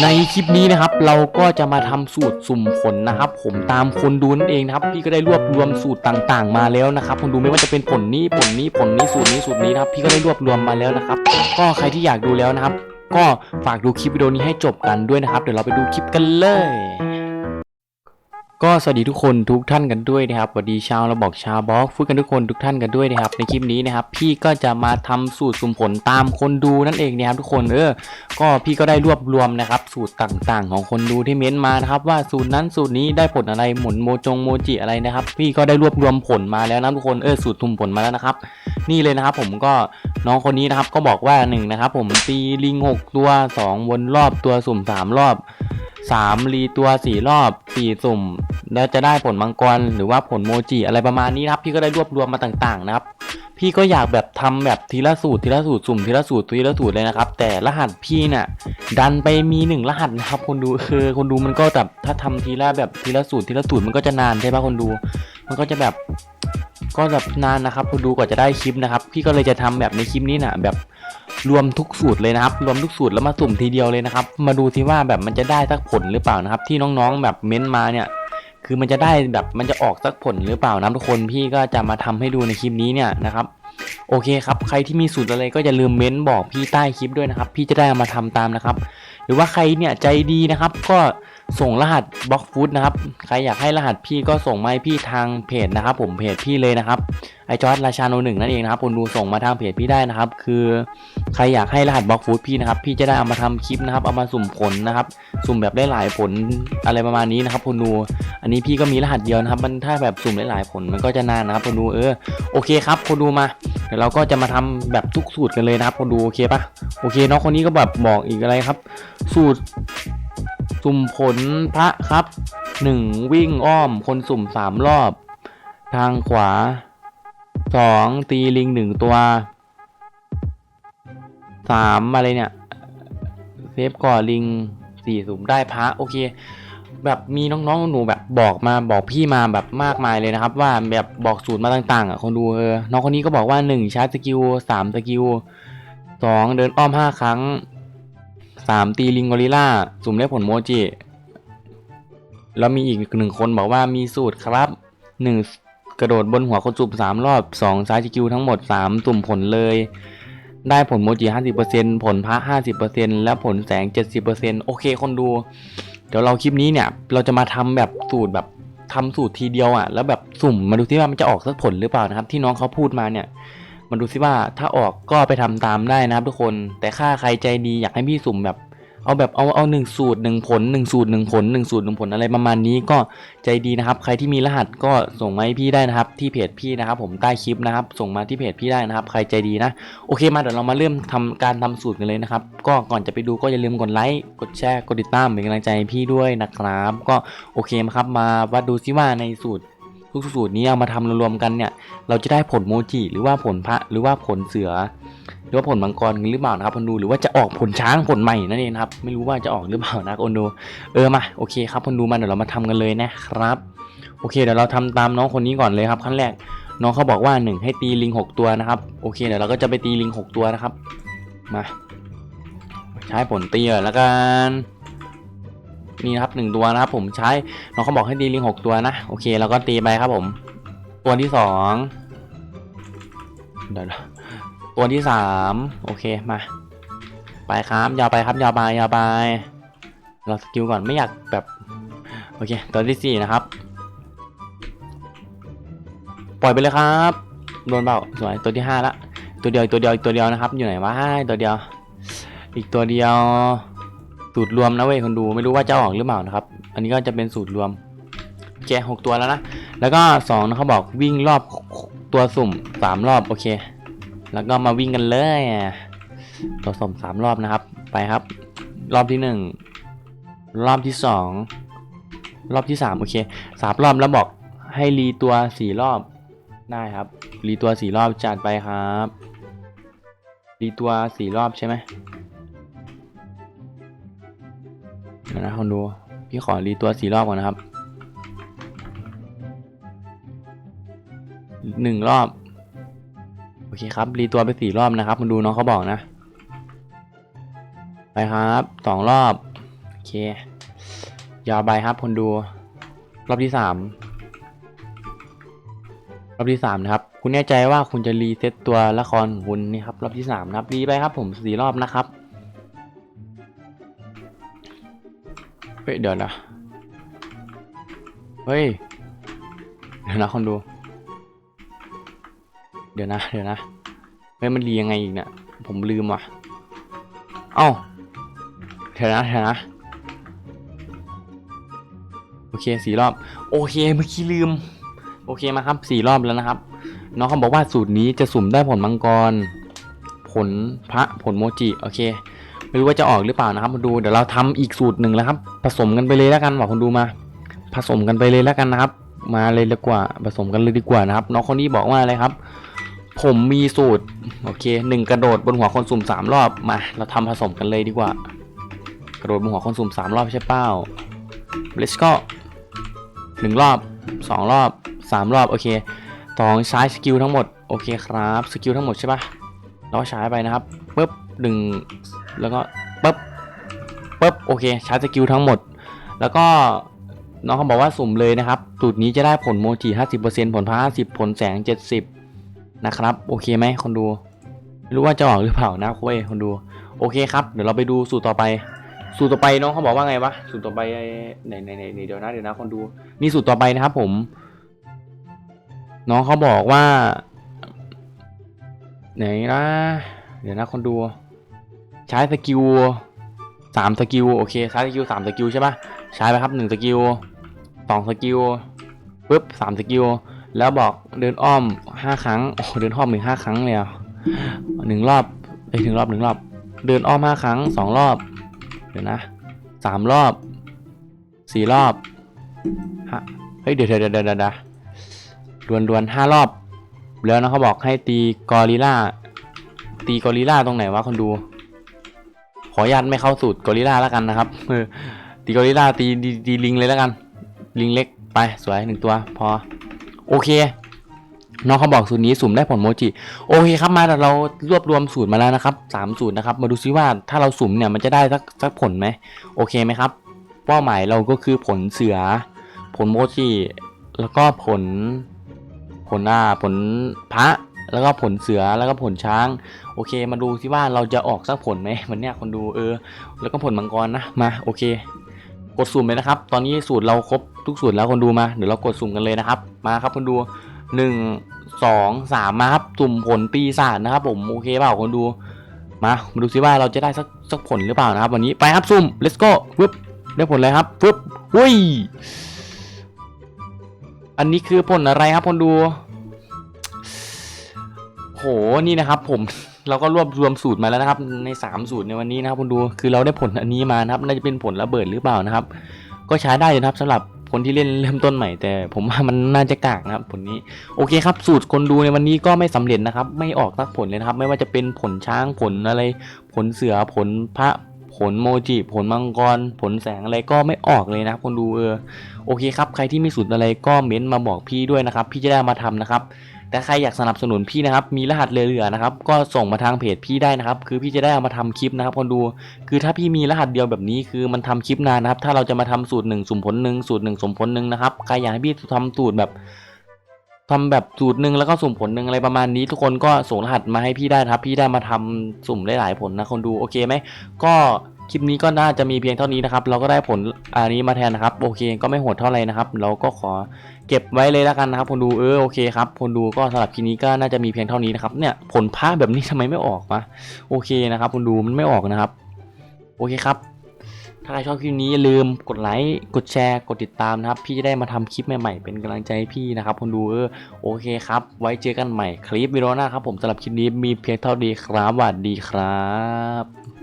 ในคลิปนี้นะครับเราก็จะมาทำสูตรสุ่มผลนะครับ ผมตามคนดูนั่นเองนะครับพี่ก็ได้รวบรวมสูตรต่างๆ มาแล้วนะครับคนดูไม่ว่าจะเป็นผลนี้ผลนี้ผลนี้สูตรนี้สูตรนี้นะครับพี่ก็ได้รวบรวมมาแล้วนะครับ ก็ใครที่อยากดูแล้วนะครับ ก็ฝากดูคลิปวิดีโอนี้ให้จบกันด้วยนะครับ เดี๋ยวเราไปดูคลิปกันเลย ก็สวัสดีทุกคนทุกท่านกันด้วยนะครับสวัสดีชาวเราบอกชาวบล็อกพูดกันทุกคนทุกท่านกันด้วยนะครับในคลิปนี้นะครับพี่ก็จะมาทำสูตรสุ่มผลตามคนดูนั่นเองนะครับทุกคนเออก็พี่ก็ได้รวบรวมนะครับสูตรต่างๆ ของคนดูที่เม้นต์มานะครับว่าสูตรนั้นสูตรนี้ได้ผลอะไรหมุนโมจงโมจิอะไรนะครับ พี่ก็ได้รวบรวมผลมาแล้วนะทุกคนเออสูตรทุ่มผลมาแล้วนะครับ นี่เลยนะครับผมก็น้องคนนี้นะครับก็บอกว่าหนึ่งนะครับผมตีลิงหกตัวสองวนรอบตัวสุ่มสามรอบ สามรีตัวสี่รอบสี่สุ่ม แล้วจะได้ผลมังกรหรือว่าผลโมจิอะไรประมาณนี้นะครับ พี่ก็ได้รวบรวมมาต่างๆนะครับ พี่ก็อยากแบบทำแบบทีละสูตรทีละสูตรสุ่มทีละสูตรทีละสูตรเลยนะครับ แต่รหัสพี่เนี่ยดันไปมีหนึ่งรหัสนะครับ คนดูคือคนดูมันก็แบบถ้าทำทีละแบบทีละสูตรทีละสูตรมันก็จะนานใช่ปะคนดู มันก็จะแบบก็แบบนานนะครับคนดูกว่าจะได้คลิปนะครับ พี่ก็เลยจะทำแบบในคลิปนี้นะแบบ รวมทุกสูตรเลยนะครับ รวมทุกสูตรแล้วมาสุ่มทีเดียวเลยนะครับ มาดูที่ว่าแบบมันจะได้สักผลหรือเปล่านะครับ ที่น้องๆแบบเม้นต์มาเนี่ย คือมันจะได้แบบมันจะออกสักผลหรือเปล่านะทุกคนพี่ก็จะมาทำให้ดูในคลิปนี้เนี่ยนะครับโอเคครับ ใครที่มีสูตรอะไรก็อย่าลืมเม้นบอกพี่ใต้คลิปด้วยนะครับ พี่จะได้ามาทำตามนะครับ หรือว่าใครเนี่ยใจดีนะครับ ก็ ส่งรหัสบล็อกฟูดนะครับ ใครอยากให้รหัสพี่ก็ส่งมาให้พี่ทางเพจนะครับ ผมเพจพี่เลยนะครับไอจอร์ดราชาโนหนึ่งนั่นเองนะครับคนดูส่งมาทางเพจพี่ได้นะครับ คือใครอยากให้รหัสบล็อกฟูดพี่นะครับ พี่จะได้เอามาทำคลิปนะครับ เอามาสุ่มผลนะครับ สุ่มแบบได้หลายผลอะไรประมาณนี้นะครับคนดู อันนี้พี่ก็มีรหัสเดียวนะครับ มันถ้าแบบสุ่มได้หลายผลมันก็จะนานนะครับคนดูเออโอเคครับคนดูมาเดี๋ยวเราก็จะมาทำแบบทุกสูตรกันเลยนะครับคนดูโอเคปะโอเคน้องคนนี้ก็แบบบอกอีกอะไรครับ สูตร สุ่มผลพระครับหนึ่งวิ่งอ้อมคนสุ่มสามรอบ ทางขวาสองตีลิงหนึ่งตัวสามอะไรเนี่ย เซฟก่อลิงสี่สุ่มได้พระ โอเค แบบมีน้องๆหนูแบบบอกมาบอกพี่มาแบบมากมายเลยนะครับ ว่าแบบบอกสูตรมาต่างๆอะคนดูเออน้องคนนี้ก็บอกว่าหนึ่งชาร์จสกิลสามสกิลสองเดินอ้อมห้าครั้ง สามตีลิงกอริล่าสุ่มได้ผลโมจิ แล้วมีอีกหนึ่งคนบอกว่ามีสูตรครับหนึ่งกระโดดบนหัวคนสุ่มสามรอบสองชาร์จสกิลทั้งหมดสามสุ่มผลเลย ได้ผลโมจิห้าสิบเปอร์เซ็นผลพระห้าสิบเปอร์เซ็นและผลแสงเจ็ดสิบเปอร์เซ็นโอเคคนดู เดี๋ยวเราคลิปนี้เนี่ย เราจะมาทำแบบสูตรแบบทำสูตรทีเดียวอะ แล้วแบบสุ่มมาดูซิว่ามันจะออกสักผลหรือเปล่านะครับ ที่น้องเขาพูดมาเนี่ย มาดูซิว่าถ้าออกก็ไปทำตามได้นะครับทุกคน แต่ค่าใครใจดีอยากให้พี่สุ่มแบบ เอาแบบเอาเอาหนึ่งสูตรหนึ่งผลหนึ่งสูตรหนึ่งผลหนึ่งสูตรหนึ่งผลอะไรประมาณนี้ก็ใจดีนะครับ ใครที่มีรหัสก็ส่งมาให้พี่ได้นะครับ ที่เพจพี่นะครับ ผมใต้คลิปนะครับ ส่งมาที่เพจพี่ได้นะครับ ใครใจดีนะโอเคมาเดี๋ยวเรามาเริ่มทำการทำสูตรกันเลยนะครับ ก็ก่อนจะไปดูก็อย่าลืมกดไลค์กดแชร์กดติดตามเป็นกำลังใจพี่ด้วยนะครับ ก็โอเคครับมาวัดดูซิว่าในสูตร ทุกสูตรนี้เอามาทำรวมๆกันเนี่ย เราจะได้ผลโมจิหรือว่าผลพระหรือว่าผลเสือ หรือว่าผลมังกรหรือเปล่านะครับคนดูหรือว่าจะออกผลช้างผลใหม่นั่นเองครับไม่รู้ว่าจะออกหรือเปล่านะคนดูเออมาโอเคครับคนดูมาเดี๋ยวเรามาทำกันเลยนะครับ โอเคเดี๋ยวเราทำตามน้องคนนี้ก่อนเลยครับขั้นแรกน้องเขาบอกว่าหนึ่งให้ตีลิงหกตัวนะครับโอเคเดี๋ยวเราก็จะไปตีลิงหกตัวนะครับมาใช้ผลตีก่อนแล้วกัน นี่นะครับหนึ่งตัวนะครับผมใช้น้องเขาบอกให้ตีลิงหกตัวนะโอเคเราก็ตีไปครับผม ตัวที่สองเดี๋ยวตัวที่สามโอเคมา ไปครับยาวไปครับยาวไปยาวไป เราสกิลก่อนไม่อยากแบบโอเคตัวที่สี่นะครับ ปล่อยไปเลยครับโดนเบาสวยตัวที่ห้าละตัวเดียวตัวเดียวอีกตัวเดียวนะครับ อยู่ไหนวะตัวเดียว อีกตัวเดียว สูตรรวมนะเว้ยคนดูไม่รู้ว่าจะออกหรือเปล่านะครับ อันนี้ก็จะเป็นสูตรรวมโอเคหกตัวแล้วนะ แล้วก็สองนะเขาบอกวิ่งรอบตัวสุ่มสามรอบโอเค แล้วก็มาวิ่งกันเลยตัวสุ่มสามรอบนะครับ ไปครับ รอบที่หนึ่งรอบที่สองรอบที่สามโอเคสามรอบแล้วบอกให้รีตัวสี่รอบได้ครับ รีตัวสี่รอบจัดไปครับ รีตัวสี่รอบใช่ไหม นะคนดู พี่ขอรีตัวสี่รอบก่อนนะครับหนึ่งรอบ โอเคครับ รีตัวไปสี่รอบนะครับคนดูน้องเขาบอกนะ ไปครับสองรอบ โอเค ยาวไปครับคนดู รอบที่สามรอบที่สามนะครับคุณแน่ใจว่าคุณจะรีเซ็ตตัวละครของคุณนี่ครับรอบที่สามนะครับรีไปครับผมสี่รอบนะครับ เฮ้ยเดี๋ยวนะ เฮ้ย เดี๋ยวนะคนดู เดี๋ยวนะ เดี๋ยวนะ เฮ้ยมันรียังไงอีกเนี่ย ผมลืมว่ะ เอ้าเดี๋ยวนะเดี๋ยวนะ โอเคสี่รอบ โอเคเมื่อกี้ลืม โอเคมาครับสี่รอบแล้วนะครับ น้องเขาบอกว่าสูตรนี้จะสุ่มได้ผลมังกร ผลพระผลโมจิ โอเค ไม่รู้ว่าจะออกหรือเปล่านะครับมาดูเดี๋ยวเราทำอีกสูตรหนึ่งแล้วครับ ผสมกันไปเลยแล้วกันบอกคนดูมา ผสมกันไปเลยแล้วกันนะครับ มาเลยดีกว่า ผสมกันเลยดีกว่านะครับน้องคนนี้บอกว่าอะไรครับ ผมมีสูตรโอเคหนึ่งกระโดดบนหัวคนสุ่มสามรอบมา เราทำผสมกันเลยดีกว่า กระโดดบนหัวคนสุ่มสามรอบใช่เป้า let's go หนึ่งรอบสองรอบสามรอบโอเคสองใช้สกิลทั้งหมดโอเคครับสกิลทั้งหมดใช่ปะเราใช้ไปนะครับปุ๊บหนึ่ง แล้วก็ปุ๊บปุ๊บโอเคใช้สกิลทั้งหมด แล้วก็น้องเขาบอกว่าสุ่มเลยนะครับสูตรนี้จะได้ผลโมจิ50%ผลพา50 ผลแสง 70 นะครับ โอเคไหมคนดูไม่รู้ว่าจะออกหรือเปล่านะคุยคนดู โอเคครับ เดี๋ยวเราไปดูสูตรต่อไป สูตรต่อไปน้องเขาบอกว่าไงวะ สูตรต่อไปไหนไหนไหนไหนเดี๋ยวนะเดี๋ยวนะคนดูนี่สูตรต่อไปนะครับผม น้องเขาบอกว่า ไหนนะ เดี๋ยวนะคนดู ใช้สกิลสามสกิลโอเคใช้สกิลสามสกิลใช่ปะใช้ไปครับหนึ่งสกิลสองสกิลปุ๊บสามสกิลแล้วบอกเดินอ้อมห้าครั้งโอ้เดินอ้อมถึงห้าครั้งเลยอะหนึ่งรอบไปถึงรอบหนึ่งรอบ เดินอ้อมห้าครั้งสองรอบเดี๋ยวนะสามรอบสี่รอบฮะเฮ้ยเดี๋ยวเดี๋ยวเดี๋ยวเดี๋ยวดวดวนดวนห้ารอบ แล้วนะเขาบอกให้ตีกอริล่าตีกอริล่าตรงไหนวะคนดู ขออนุญาตไม่เข้าสูตรกอริลล่าแล้วกันนะครับตีกอริลล่าตีตีลิงเลยแล้วกัน ลิงเล็กไปสวยหนึ่งตัวพอ โอเคน้องเขาบอกสูตรนี้สุ่มได้ผลโมจิโอเคครับมาแต่เรารวบรวมสูตรมาแล้วนะครับสามสูตรนะครับ มาดูซิว่าถ้าเราสุ่มเนี่ยมันจะได้สักสักผลไหมโอเคไหมครับ เป้าหมายเราก็คือผลเสือ ผลโมจิแล้วก็ผลผลอ่าผลพระ แล้วก็ผลเสือแล้วก็ผลช้าง โอเค มาดูซิว่าเราจะออกสักผลไหมวันเนี้ยคนดูเออ แล้วก็ผลมังกรนะมาโอเค กดสุ่มเลยนะครับ ตอนนี้สูตรเราครบทุกสูตรแล้วคนดูมาเดี๋ยวเรากดสุ่มกันเลยนะครับ มาครับคนดูหนึ่งสองสามมาครับสุ่มผลปีศาจนะครับ ผมโอเคเปล่าคนดูมามาดูซิว่าเราจะได้สักสักผลหรือเปล่านะครับ วันนี้ไปครับซุ่ม let's go ปึ๊บได้ผลเลยครับปึ๊บหุ้ยอันนี้คือผลอะไรครับคนดู โหนี่นะครับผมเราก็รวบรวมสูตรมาแล้วนะครับ ในสามสูตรในวันนี้นะครับคนดูคือเราได้ผลอันนี้มานะครับน่าจะเป็นผลระเบิดหรือเปล่านะครับ ก็ใช้ได้อยู่นะครับสำหรับคนที่เล่นเริ่มต้นใหม่แต่ผมว่ามันน่าจะกากนะครับผลนี้โอเคครับ สูตรคนดูในวันนี้ก็ไม่สำเร็จนะครับ ไม่ออกสักผลเลยนะครับ ไม่ว่าจะเป็นผลช้างผลอะไร ผลเสือผลพระผลโมจิ ผลมังกร ผลแสงอะไรก็ไม่ออกเลยนะครับคนดูเออโอเคครับใครที่มีสูตรอะไรก็เม้นต์มาบอกพี่ด้วยนะครับ พี่จะได้มาทำนะครับ แต่ใครอยากสนับสนุนพี่นะครับ มีรหัสเหลือๆนะครับ ก็ส่งมาทางเพจพี่ได้นะครับ คือพี่จะได้เอามาทำคลิปนะครับคนดู คือถ้าพี่มีรหัสเดียวแบบนี้คือมันทำคลิปนานนะครับ ถ้าเราจะมาทำสูตรหนึ่งสุ่มผลหนึ่งสูตรหนึ่งสมผลหนึ่งนะครับใครอยากให้พี่ทำสูตรแบบทำแบบสูตรหนึ่งแล้วก็สุ่มผลหนึ่งอะไรประมาณนี้ ทุกคนก็ส่งรหัสมาให้พี่ได้ครับ พี่ได้มาทำสุ่มได้หลายผลนะคนดูโอเคไหมก็ คลิปนี้ก็น่าจะมีเพียงเท่านี้นะครับ เราก็ได้ผลอันนี้มาแทนนะครับโอเคก็ไม่โหดเท่าไหร่นะครับ เราก็ขอเก็บไว้เลยแล้วกันนะครับคนดูเออโอเคครับคนดูก็สำหรับคลิปนี้ก็น่าจะมีเพียงเท่านี้นะครับเนี่ยผลพระแบบนี้ทำไมไม่ออกวะโอเคนะครับคนดูมันไม่ออกนะครับ โอเคครับ ถ้าใครชอบคลิปนี้อย่าลืมกดไลค์กดแชร์กดติดตามนะครับ พี่จะได้มาทำคลิปใหม่ๆเป็นกำลังใจให้พี่นะครับคนดูเออโอเคครับ ไว้เจอกันใหม่คลิปวิดีโอหน้าครับผมสำหรับคลิปนี้มีเพียงเท่านี้ครับสวัสดีครับ